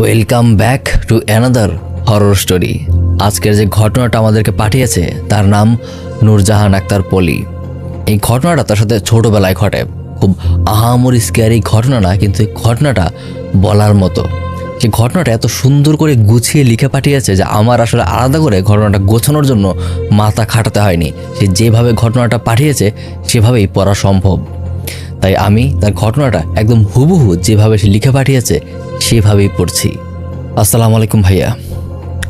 Welcome back to another horror story আজকের যে ঘটনাটা আমাদেরকে পাঠিয়েছে, তার নাম নূরজাহান আক্তার পলি। এই ঘটনাটা তার সাথে ছোটোবেলায় ঘটে। খুব আহামরি স্ক্যারি ঘটনা না, কিন্তু এই ঘটনাটা বলার মতো। সেই ঘটনাটা এত সুন্দর করে গুছিয়ে লিখে পাঠিয়েছে যে আমার আসলে আলাদা করে ঘটনাটা গোছানোর জন্য মাথা খাটাতে হয়নি। সে যেভাবে ঘটনাটা পাঠিয়েছে, সেভাবেই পড়া সম্ভব। তাই আমি তার ঘটনাটা একদম হুবহু যেভাবে সে লিখে পাঠিয়েছে সেভাবেই পড়ছি। আসসালামু আলাইকুম ভাইয়া।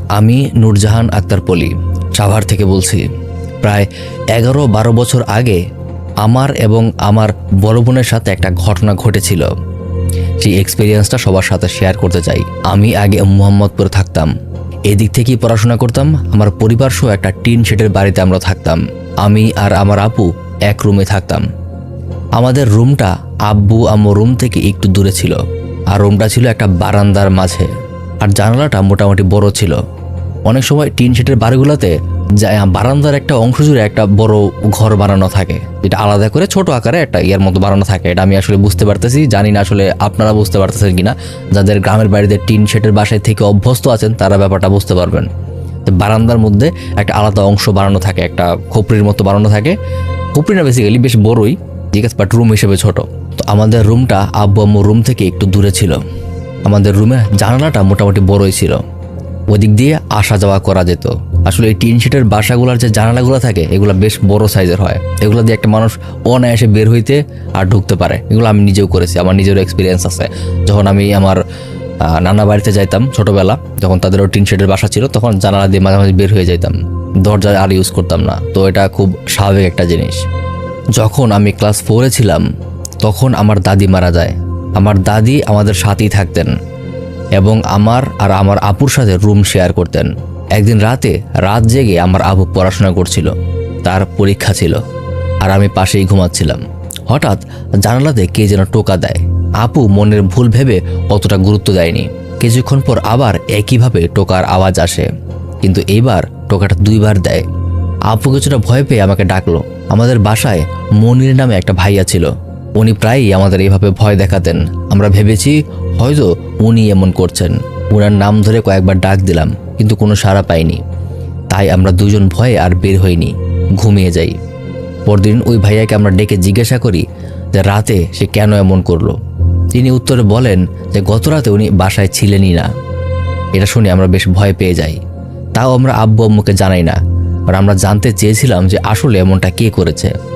আমি নূরজাহান আক্তার পলি, সাভার থেকে বলছি। প্রায় এগারো বারো বছর আগে আমার এবং আমার বড় বোনের সাথে একটা ঘটনা ঘটেছিল। সেই এক্সপিরিয়েন্সটা সবার সাথে শেয়ার করতে চাই। আমি আগে মোহাম্মদপুরে থাকতাম। এদিক থেকেই পড়াশোনা করতাম। আমার পরিবার সহ একটা টিন শেডের বাড়িতে আমরা থাকতাম। আমি আর আমার আপু এক রুমে থাকতাম। আমাদের রুমটা আব্বু আম্মু রুম থেকে একটু দূরে ছিল। আর রুমটা ছিল একটা বারান্দার মাঝে, আর জানালাটা মোটামুটি বড় ছিল। অনেক সময় টিন শেটের বাড়িগুলোতে বারান্দার একটা অংশ জুড়ে একটা বড় ঘর বানানো থাকে। যেটা আলাদা করে ছোট আকারে একটা ইয়ার মতো বানানো থাকে। এটা আমি আসলে বুঝতে পারতেছি, জানি না আসলে আপনারা বুঝতে পারতেছেন কিনা। যাদের গ্রামের বাড়িতে টিন শেটের বাসায় থেকে অভ্যস্ত আছেন, তারা ব্যাপারটা বুঝতে পারবেন। তো বারান্দার মধ্যে একটা আলাদা অংশ বানানো থাকে, একটা খোপড়ির মতো বানানো থাকে। খোপড়ি না বেসিক্যালি বেশ বড়ই আছে বাট রুম হিসেবে ছোট। তো আমাদের রুমটা আব্বু আম্মু রুম থেকে একটু দূরে ছিল। আমাদের রুমে জানালাটা মোটামুটি বড়ই ছিল। ওদিক দিয়ে আসা যাওয়া করা যেত। আসলে এই টিন শিটের বাসাগুলোর যে জানালাগুলো থাকে, এগুলো বেশ বড় সাইজের হয়। এগুলো দিয়ে একটা মানুষ অনায়াসে বের হইতে আর ঢুকতে পারে। এগুলো আমি নিজেও করেছি, আমার নিজেরও এক্সপিরিয়েন্স আছে। যখন আমি আমার নানা বাড়িতে যাইতাম ছোটবেলা, যখন তাদেরও টিন শেডের বাসা ছিল, তখন জানালা দিয়ে মাঝে মাঝে বের হয়ে যাইতাম। দরজা আর ইউজ করতাম না। তো এটা খুব স্বাভাবিক একটা জিনিস। যখন আমি ক্লাস ফোরে ছিলাম তখন আমার দাদি মারা যায়। আমার দাদি আমাদের সাথেই থাকতেন এবং আমার আর আমার আপুর সাথে রুম শেয়ার করতেন। একদিন রাতে, রাত জেগে আমার আপু পড়াশোনা করছিল। তার পরীক্ষা ছিল আর আমি পাশেই ঘুমাচ্ছিলাম। হঠাৎ জানালাতে কে যেন টোকা দেয়। আপু মনের ভুল ভেবে অতটা গুরুত্ব দেয়নি। কিছুক্ষণ পর আবার একইভাবে টোকার আওয়াজ আসে। কিন্তু এইবার টোকাটা দুইবার দেয়। আপু কিছুটা ভয় পেয়ে আমাকে ডাকলো। আমাদের বাসায় মনির নামে একটা ভাইয়া ছিল। উনি প্রায়ই আমাদের এইভাবে ভয় দেখাতেন। আমরা ভেবেছি, হয়তো উনি এমন করছেন। উনার নাম ধরে কয়েকবার ডাক দিলাম, কিন্তু কোনো সাড়া পাইনি। তাই আমরা দুজন ভয়ে আর বের হইনি, ঘুমিয়ে যাই। পরদিন ওই ভাইয়াকে আমরা ডেকে জিজ্ঞাসা করি যে রাতে সে কেন এমন করল? তিনি উত্তরে বলেন যে গত রাতে উনি বাসায় ছিলেনই না। এটা শুনে আমরা বেশ ভয় পেয়ে যাই। তাও আমরা আব্বু আম্মুকে জানাই না আর আমরা জানতে চেয়েছিলাম যে আসলে এমনটা কে করেছে।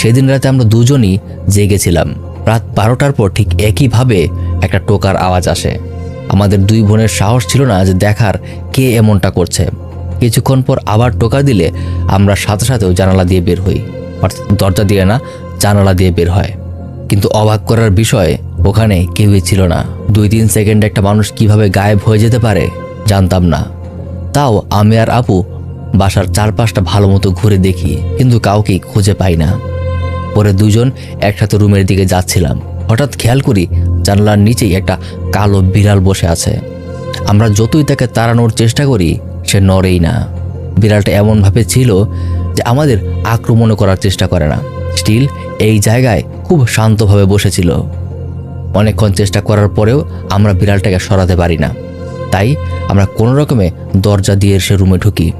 সেদিন রাতে আমরা দুজনই জেগেছিলাম। রাত বারোটার পর ঠিক একইভাবে একটা টোকার আওয়াজ আসে। আমাদের দুই বোনের সাহস ছিল না যে দেখার কে এমনটা করছে। কিছুক্ষণ পর আবার টোকা দিলে আমরা সাথে সাথেও জানালা দিয়ে বের হই। অর্থাৎ দরজা দিয়ে না, জানালা দিয়ে বের হয়। কিন্তু অবাক করার বিষয়, ওখানে কেউই ছিল না। দুই তিন সেকেন্ডে একটা মানুষ কীভাবে গায়েব হয়ে যেতে পারে, জানতাম না। তাও আমি আর আপু বাসার চারপাশটা ভালো মতো ঘুরে দেখি, কিন্তু কাউকেই খুঁজে পাই না। পরে দুজন একসাথে রুমের দিকে যাচ্ছিলাম। হঠাৎ খেয়াল করি জানলার নিচেই একটা কালো বিড়াল বসে আছে। আমরা যতই তাকে তাড়ানোর চেষ্টা করি, সে নড়েই না। বিড়ালটা এমনভাবে ছিল যে আমাদের আক্রমণ করার চেষ্টা করে না। স্টিল এই জায়গায় খুব শান্তভাবে বসেছিল। অনেকক্ষণ চেষ্টা করার পরেও আমরা বিড়ালটাকে সরাতে পারি না। তাই আমরা কোনো রকমে দরজা দিয়ে সে রুমে ঢুকি।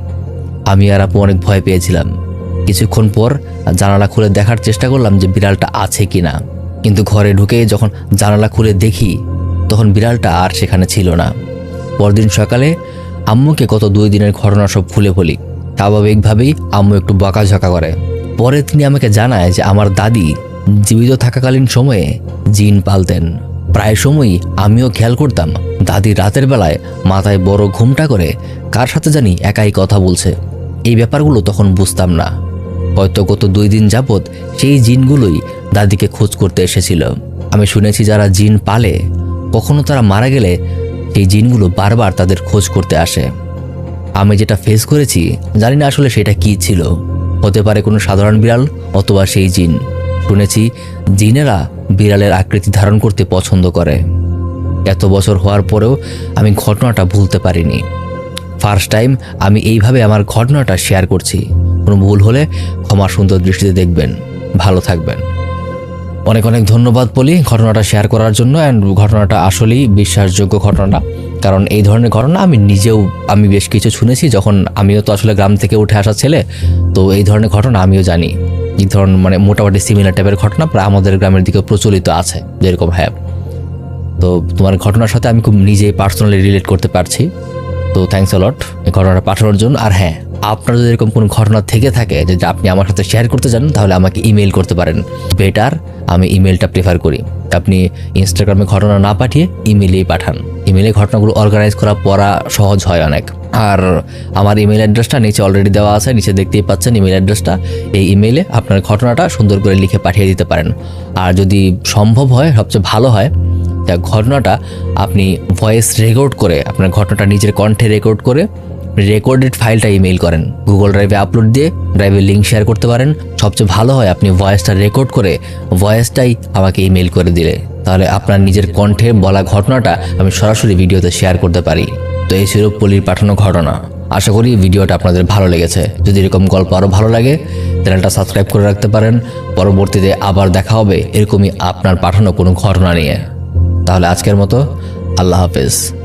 আমি আর আপু অনেক ভয় পেয়েছিলাম। কিছুক্ষণ পর জানালা খুলে দেখার চেষ্টা করলাম যে বিড়ালটা আছে কি না কিন্তু ঘরে ঢুকে যখন জানালা খুলে দেখি, তখন বিড়ালটা আর সেখানে ছিল না। পরদিন সকালে আম্মুকে গত দুই দিনের ঘটনা সব খুলে বলি। স্বাভাবিকভাবেই আম্মু একটু বকাঝকা করে। পরে তিনি আমাকে জানায় যে আমার দাদি জীবিত থাকাকালীন সময়ে জিন পালতেন। প্রায় সময়ই আমিও খেয়াল করতাম দাদি রাতের বেলায় মাথায় বড় ঘুমটা করে কার সাথে জানি একাই কথা বলছে। এই ব্যাপারগুলো তখন বুঝতাম না। হয়তো গত দুই দিন যাবৎ সেই জিনগুলোই দাদিকে খোঁজ করতে এসেছিল। আমি শুনেছি যারা জিন পালে, কখনো তারা মারা গেলে সেই জিনগুলো বারবার তাদের খোঁজ করতে আসে। আমি যেটা ফেস করেছি, জানি না আসলে সেটা কি ছিল। হতে পারে কোনো সাধারণ বিড়াল অথবা সেই জিন। শুনেছি জিনেরা বিড়ালের আকৃতি ধারণ করতে পছন্দ করে। এত বছর হওয়ার পরেও আমি ঘটনাটা ভুলতে পারিনি। ফার্স্ট টাইম আমি এইভাবে আমার ঘটনাটা শেয়ার করছি। কোনো ভুল হলে ক্ষমা সুন্দর দৃষ্টিতে দেখবেন। ভালো থাকবেন। অনেক অনেক ধন্যবাদ বলি ঘটনাটা শেয়ার করার জন্য অ্যান্ড ঘটনাটা আসলেই বিশ্বাসযোগ্য ঘটনা কারণ এই ধরনের ঘটনা আমি নিজেও, আমি বেশ কিছু শুনেছি যখন আমিও তো আসলে গ্রাম থেকে উঠে আসা ছেলে, তো এই ধরনের ঘটনা আমিও জানি। এই ধরনের মানে মোটামুটি সিমিলার টাইপের ঘটনা প্রায় আমাদের গ্রামের দিকে প্রচলিত আছে, যেরকম হ্যাঁ। তো তোমার ঘটনার সাথে আমি খুব নিজেই পার্সোনালি রিলেট করতে পারছি। তো থ্যাংকস অলট এই ঘটনাটা পাঠানোর জন্য। আর হ্যাঁ আপনার যদি এরকম কোনো ঘটনা থেকে থাকে যে আপনি আমার সাথে শেয়ার করতে চান, তাহলে আমাকে ইমেল করতে পারেন। বেটার আমি ইমেলটা প্রেফার করি। আপনি ইনস্টাগ্রামে ঘটনা না পাঠিয়ে ইমেলেই পাঠান। ইমেলে ঘটনাগুলো অর্গানাইজ করা পড়া সহজ হয় অনেক। আর আমার ইমেল অ্যাড্রেসটা নিচে অলরেডি দেওয়া আছে, নিচে দেখতেই পাচ্ছেন ইমেল অ্যাড্রেসটা এই ইমেলে আপনার ঘটনাটা সুন্দর করে লিখে পাঠিয়ে দিতে পারেন। আর যদি সম্ভব হয়, সবচেয়ে ভালো হয় ঘটনাটা আপনি ভয়েস রেকর্ড করে, আপনার ঘটনাটা নিজের কণ্ঠে রেকর্ড করে রেকর্ডেড ফাইলটা ইমেল করেন। গুগল ড্রাইভে আপলোড দিয়ে ড্রাইভের লিঙ্ক শেয়ার করতে পারেন। সবচেয়ে ভালো হয় আপনি ভয়েসটা রেকর্ড করে ভয়েসটাই আমাকে ইমেল করে দিলে। তাহলে আপনার নিজের কণ্ঠে বলা ঘটনাটা আমি সরাসরি ভিডিওতে শেয়ার করতে পারি। তো এই ছিল পলির পাঠানো ঘটনা। আশা করি ভিডিওটা আপনাদের ভালো লেগেছে। যদি এরকম গল্প আরও ভালো লাগে, চ্যানেলটা সাবস্ক্রাইব করে রাখতে পারেন। পরবর্তীতে আবার দেখা হবে এরকমই আপনার পাঠানো কোনো ঘটনা নিয়ে। তাহলে আজকের মতো আল্লাহ হাফেজ।